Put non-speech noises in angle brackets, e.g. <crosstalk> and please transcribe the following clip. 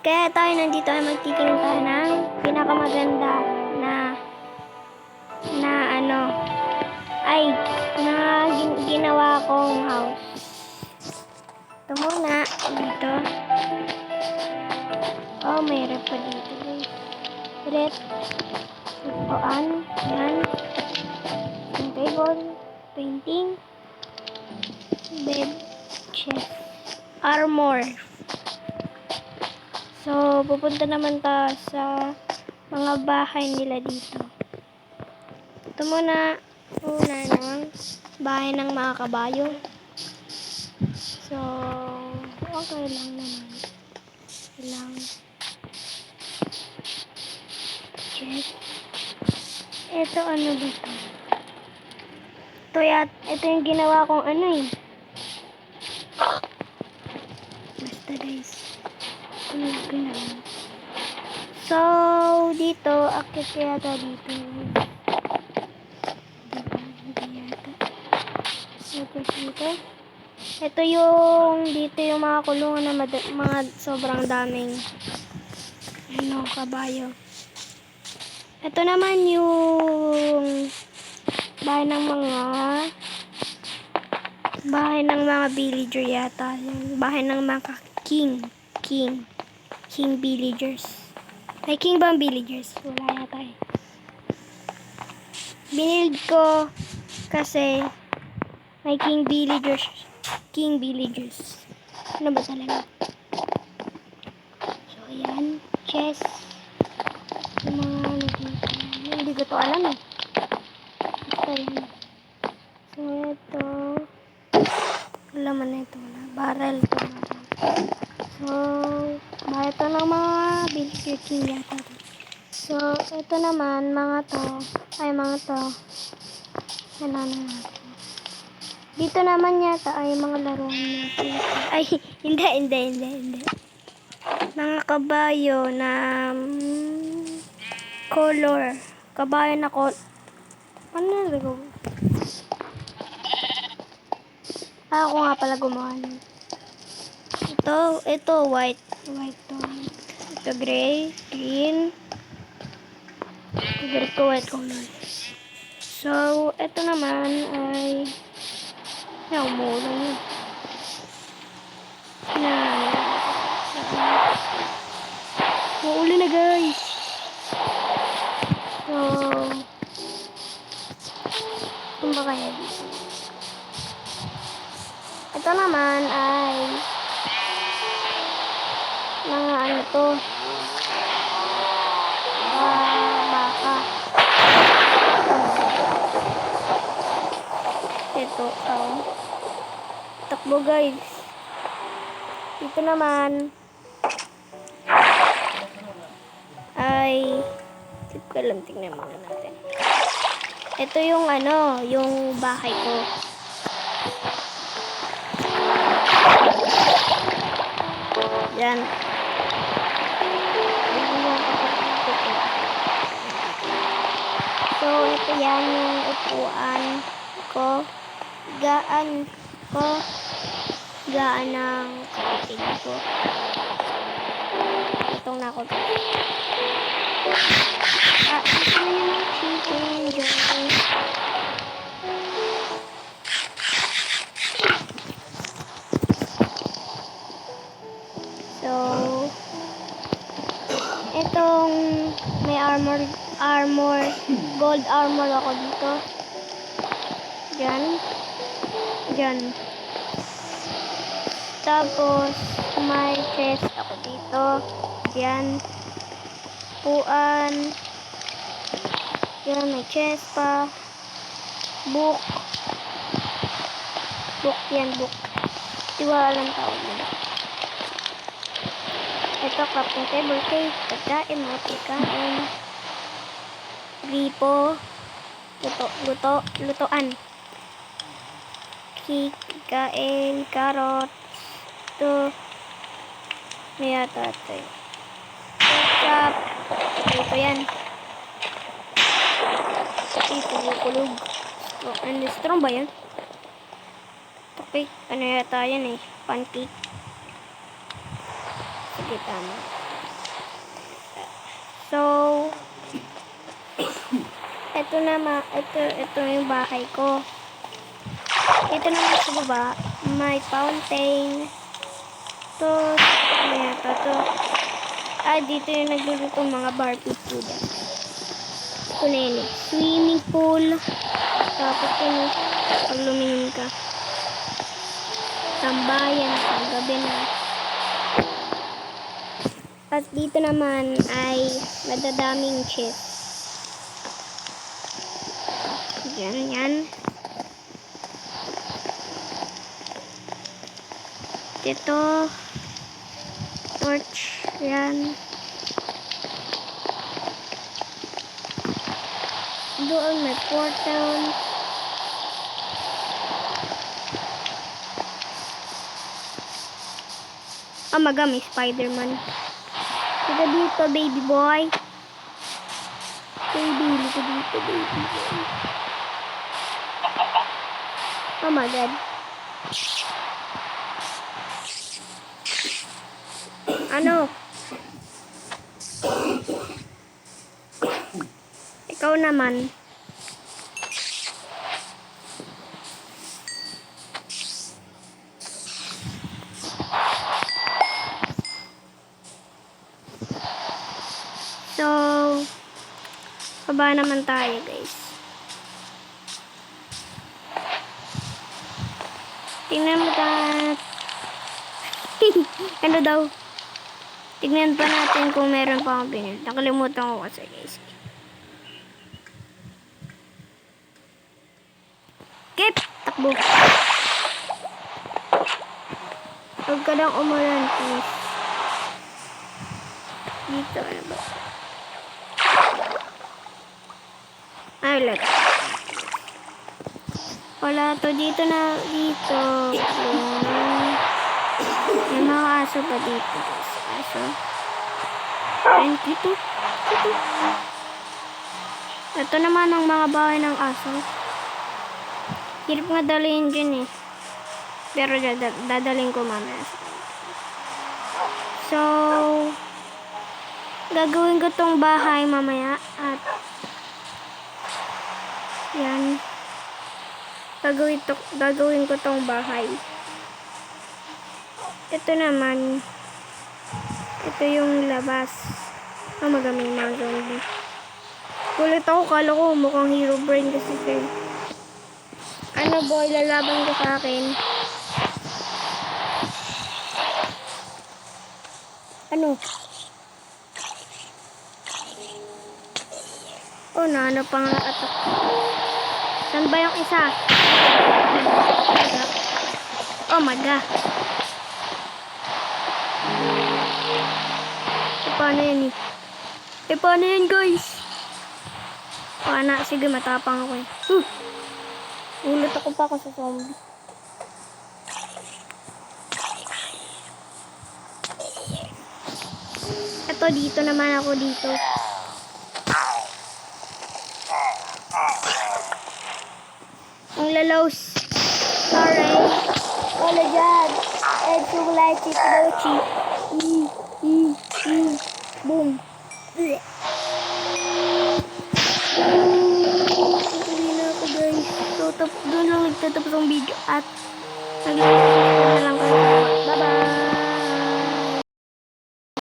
kaya tayo nandito ay magtitingin tayo ng pinakamaganda na na ano ay na gin- ginawa kong house. Ito muna dito. Oh, may rep pa dito. Rep. Upuan. Yan. Yung table. Painting. Bed. Chest. Armor. So, pupunta naman ta sa mga bahay nila dito. Ito muna, una ng bahay ng mga kabayo. So, okay lang naman. Lang. Check. Ito ano dito? Ito yat, ito yung ginawa kong ano eh. Basta guys. Ano yung ginawa? So, dito, akit yata dito. Ito dito. Ito yung, dito yung mga kulungan na mga sobrang daming ano, kabayo. Ito naman yung bahay ng mga bahay ng mga villager yata. Yung bahay ng mga king. King. King villagers. Ay, king ba ang villagers? Wala yata eh. Binild ko kasi may king villagers. King villagers. Ano ba talaga? So, ayan. Chess. Yung mga ano dito. Hindi ko to alam eh. Basta yan. So, ito. Laman na ito. Wala. Barrel to. So, ba ito ng mga to. So, ito naman, mga to. Ay, mga to. Ano na natin. Dito naman yata ay mga laruan natin. Ay, <laughs> hindi, hindi, hindi, hindi. Mga kabayo na mm, color. Kabayo na ko. Ano na? Ah, ako nga pala gumawa. Ito, ito, white. White to. Ito, gray, green. Ko white color. So, ito naman ay na umulan yun. Na, Mauli na guys. So, kung ba dito? Ito naman ay mga ano to. Ah, baka. Ito, oh. Takbo guys. Ito naman ay tip ko lang tingnan muna natin. Ito yung ano, yung bahay ko. Yan. So, ito yan yung upuan ko. Gaan ko. Gaan ng kapatid ko. Itong na ako. Ah, ito na yung chicken guys. Armor, armor, gold armor ako dito. Diyan. Diyan. Tapos, may chest ako dito. Diyan. Puan. Diyan, may chest pa. Book. Book yan, book. Tiwalang tawag nila. Ito, crafting table, cake, pagkain, mga pagkain. Gripo. Luto, luto, lutoan. Cake, kain, carrot. Ito. May yata ito. Ketchup. Ito yan. Ito, kulog. Oh, ano, strong ba yan? Okay, ano yata yan eh. Pancake. Sige, tama. So, ito na ma, ito, ito yung bahay ko. Ito naman sa baba, may fountain. To, ano yan, to, to. Ah, dito yung nagluluto mga Barbie students. Ito na yun, swimming pool. Tapos yun, pag lumingin ka. Tambayan, pag gabi na. Tapos dito naman ay nadadaming chest. Yan, yan. Dito, torch, yan. Doon may portal. Oh maga, may Spider-Man. Liga dito, baby boy. Baby, liga dito, baby boy. Oh my god. Ano? Ikaw naman. So, baba naman tayo guys. Tingnan mo ta. <laughs> ano daw? Tingnan pa natin kung meron pa akong binili. Nakalimutan ko kasi guys. Kip! Takbo. Huwag ka lang umulan, please. Dito, ano ba? Let's. Wala to dito na dito. Yung, may mga aso pa dito. Aso. Ayun, dito. Dito. Ito naman ang mga bahay ng aso. Hirap nga dalhin dyan eh. Pero dada- dadalhin ko mamaya. So, gagawin ko tong bahay mamaya at yan. Gagawin, to, gagawin ko tong bahay. Ito naman, ito yung labas. Ah, magaming mga zombie. Kulit ako, kala ko mukhang hero brain kasi sir. Ano boy, lalaban ko sa akin. Ano? Oh, na ano pang nakatak. Saan ba yung isa? Oh my god. Eh, paano yan eh? Eh, paano yan guys? Paano? Sige, matapang ako eh. Huh. Ulot ako pa ako sa zombie. Ito, dito naman ako dito. Ang lalaws. Sorry. Wala dyan. Ed, yung light si Mochi. Mm.